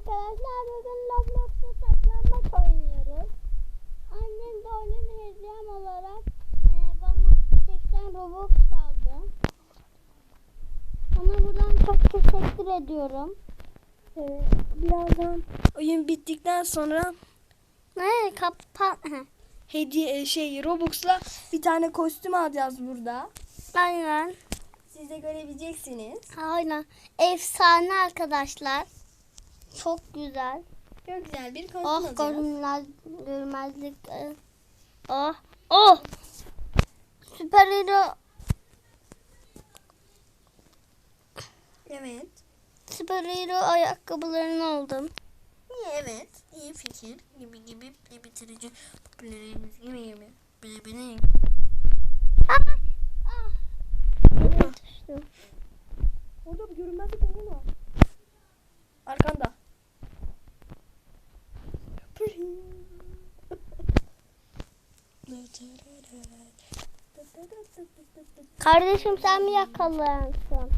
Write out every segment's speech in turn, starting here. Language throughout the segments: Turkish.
arkadaşlar bugün Roblox'ta saklanmaç oynuyoruz. Annem de oyun hediyem olarak e, bana 80 Robux aldı. Ona buradan çok teşekkür ediyorum. Ee, birazdan oyun bittikten sonra Ne kapat. hediye e, şey Robux'la bir tane kostüm alacağız burada. Aynen. Siz de görebileceksiniz. Aynen. Efsane arkadaşlar. Çok güzel. Çok güzel bir kostüm Oh alacağız. görünmez, görmezlik. Oh. Oh. Süper hero. Evet. Süper hero ayakkabılarını aldım. Evet. İyi fikir. Gibi gibi bitirici. Popüleriniz gibi gibi. Böyle. Ah! Ah! Orada bir görünmezlik var. Arkanda. Kardeşim sen mi yakalansın?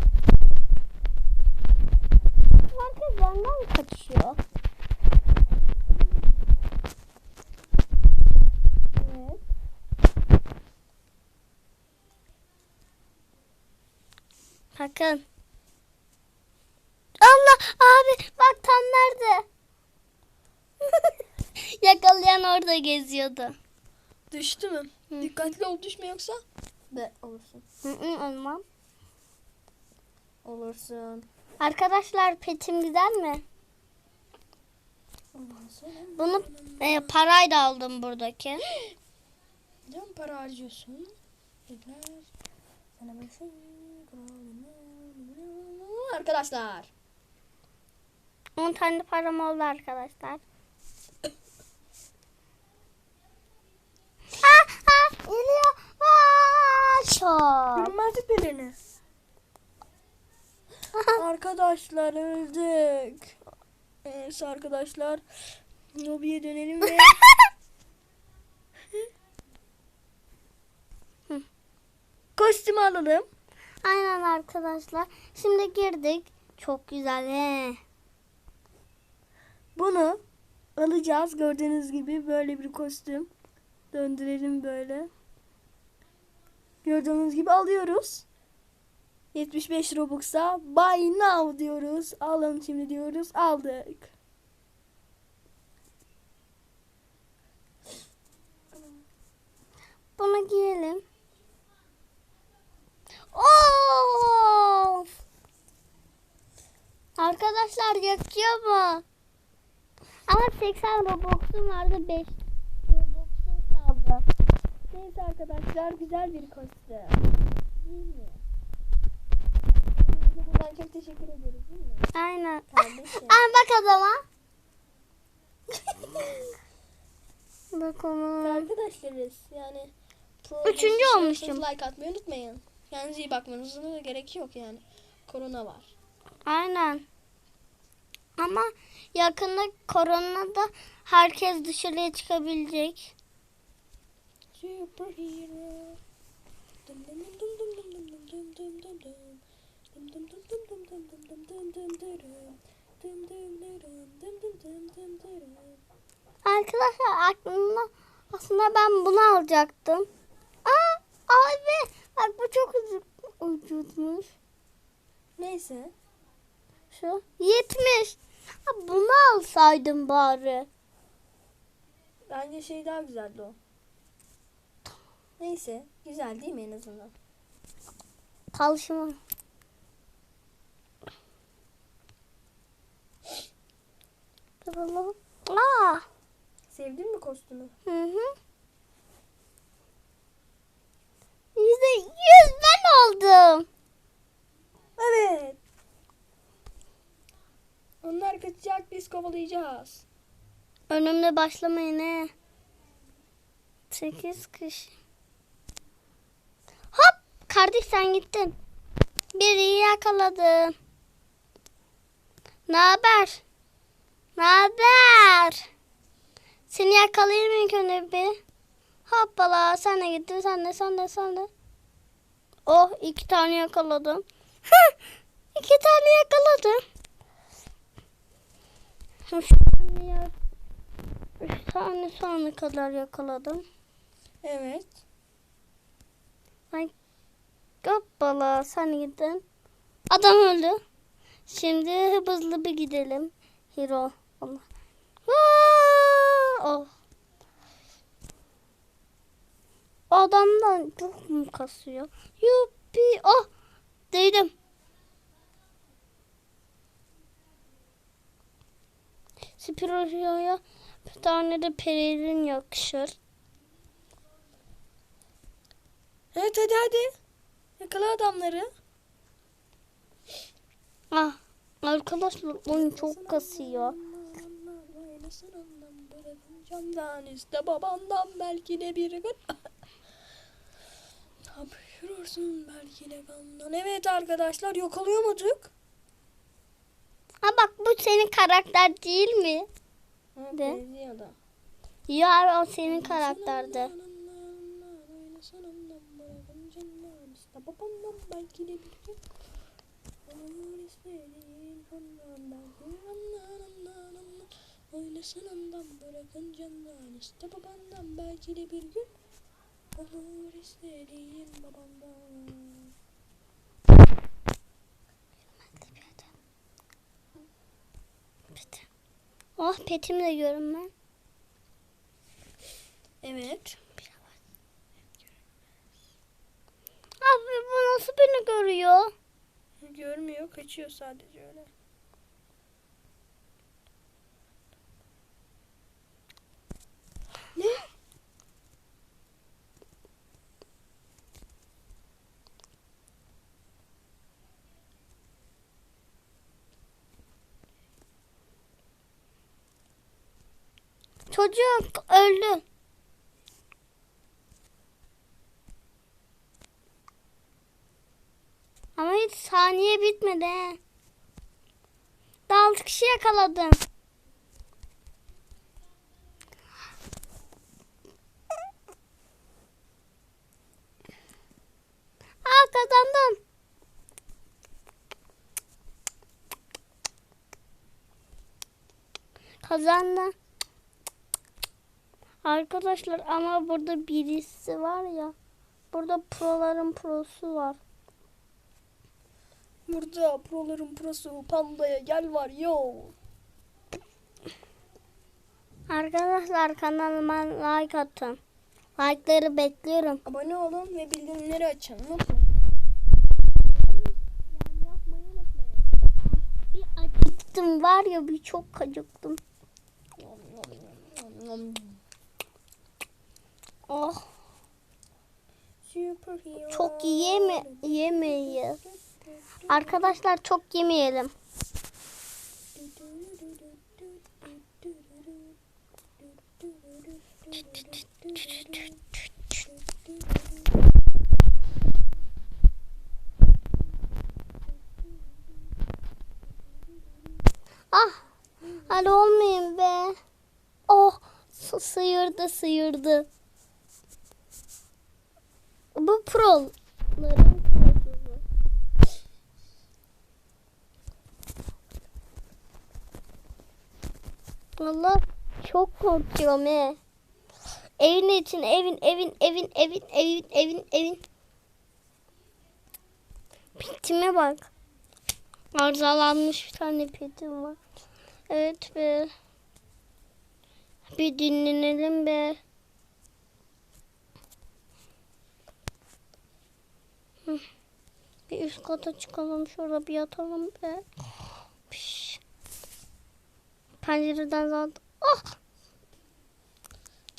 Herkes benden kaçıyor? Evet. Bakın. Allah abi bak tam nerede? Yakalayan orada geziyordu. Düştü mü? Hı. Dikkatli ol düşme yoksa. Be olursun. Hı hı, olmam. Olursun. Arkadaşlar petim güzel mi? Bunu e, parayla aldım buradaki. neden para harcıyorsun? Arkadaşlar. 10 tane param oldu arkadaşlar. Ah, ah, geliyor. Ah, çok. Görünmezlik pelerini. Arkadaşlar öldük. Evet arkadaşlar. Lobiye dönelim ve kostüm alalım. Aynen arkadaşlar. Şimdi girdik. Çok güzel he. Bunu alacağız. Gördüğünüz gibi böyle bir kostüm. Döndürelim böyle. Gördüğünüz gibi alıyoruz. 75 Robux'a buy now diyoruz. Alın şimdi diyoruz. Aldık. Bunu giyelim. Of! Arkadaşlar yakıyor mu? Ama 80 Robux'um vardı 5 Robux'um kaldı. Neyse arkadaşlar güzel bir kostüm. Değil mi? Buradan çok teşekkür ederiz değil mi? Aynen. Kardeşim. Ay bak adama. bak onu. Arkadaşlarız yani. Üçüncü olmuşum. Like atmayı unutmayın. Kendinize iyi bakmanıza da gerek yok yani. Korona var. Aynen. Ama yakında koronada herkes dışarıya çıkabilecek. Superhero. Dum dum dum dum dum dum dum dum dum. Dum Arkadaşlar aklımda aslında ben bunu alacaktım. Aa abi bak bu çok ucuz, ucuzmuş. Neyse. Şu 70. Ha, bunu alsaydım bari. Bence şey daha güzeldi o. Neyse. Güzel değil mi en azından? Kalışıma. Bakalım. Aa. Sevdin mi kostümü? Hı hı. Yüzde yüz ben oldum. Evet. Onlar kaçacak biz kovalayacağız. Önümde başlamayın he. Sekiz kış. Hop! Kardeş sen gittin. Biri yakaladım. Ne haber? Ne haber? Seni yakalayayım ilk önce bir. Hoppala sen de gittin sen de sen de sen de. Oh iki tane yakaladım. iki tane yakaladım. Üç tane şu ana kadar yakaladım. Evet. Hoppala sen gidin. Adam öldü. Şimdi hızlı bir gidelim. Hero. Allah. Aa! Oh. Adamdan çok mu kasıyor? Yuppi. Oh. Değdim. Spiro'ya bir tane de perilin yakışır. Evet hadi hadi. Yakala adamları. Ah. Arkadaşlar oyun çok kasıyor. Camdan iste babandan belki de bir gün. Hapşırırsın belki de kandan. Evet arkadaşlar yok alıyamadık. Ha bak bu senin karakter değil mi? Evet, De. Ya o senin karakterdi. Babamdan belki de bir gün. Olur istediğin ondan belki Oynasın ondan bırakın candan işte babandan belki de bir gün Olur istediğin babandan Oh petimi de görün ben. Evet. Abi bu nasıl beni görüyor? Görmüyor kaçıyor sadece öyle. Çocuk öldü. Ama hiç saniye bitmedi. he. Daha altı kişi yakaladım. Aa kazandım. Kazandım. Arkadaşlar ama burada birisi var ya. Burada proların prosu var. Burada proların prosu pandaya gel var yo. Arkadaşlar kanalıma like atın. Like'ları bekliyorum. Abone olun ve bildirimleri açın. Unutmayın. Bir acıktım var ya bir çok acıktım. Oh Superhero. Çok yeme yemeyiz. Arkadaşlar çok yemeyelim. Ah hadi olmayayım be. Oh sı- sıyırdı sıyırdı. Bu proların prosu bu. Valla çok korkuyorum he. Evin için evin evin evin evin evin evin evin. Petime bak. Arızalanmış bir tane petim var. Evet be. Bir dinlenelim be. Bir üst kata çıkalım şurada bir yatalım be. Piş. Pencereden zaten. Oh!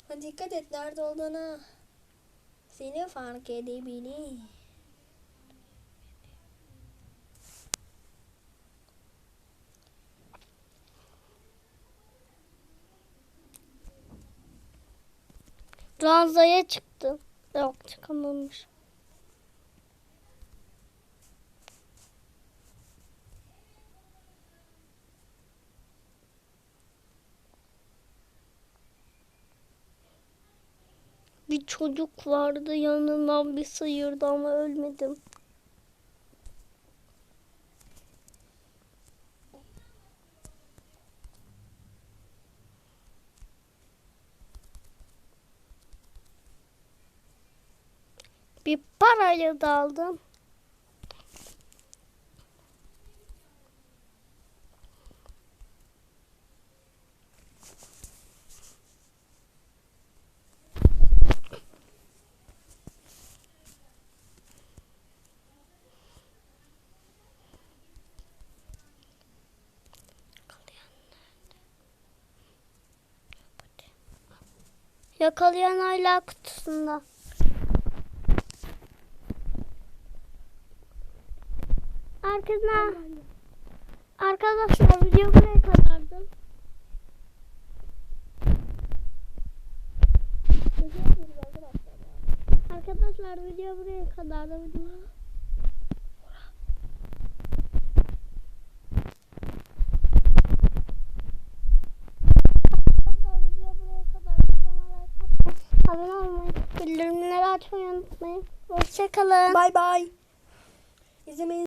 Ha, dikkat et nerede olduğuna. Seni fark edebilir. Ranzaya çıktı. Yok çıkamamış. bir çocuk vardı yanından bir sıyırdı ama ölmedim. Bir parayla daldım. Yakalayan hala kutusunda. Arkadaşlar, arkadaşlar video buraya kadardı. Arkadaşlar video buraya kadardı. Arkadaşlar video buraya kadar. Videoma like atmayı, abone olmayı, bildirimleri açmayı unutmayın. Hoşçakalın. Bay bay. İzlemeyi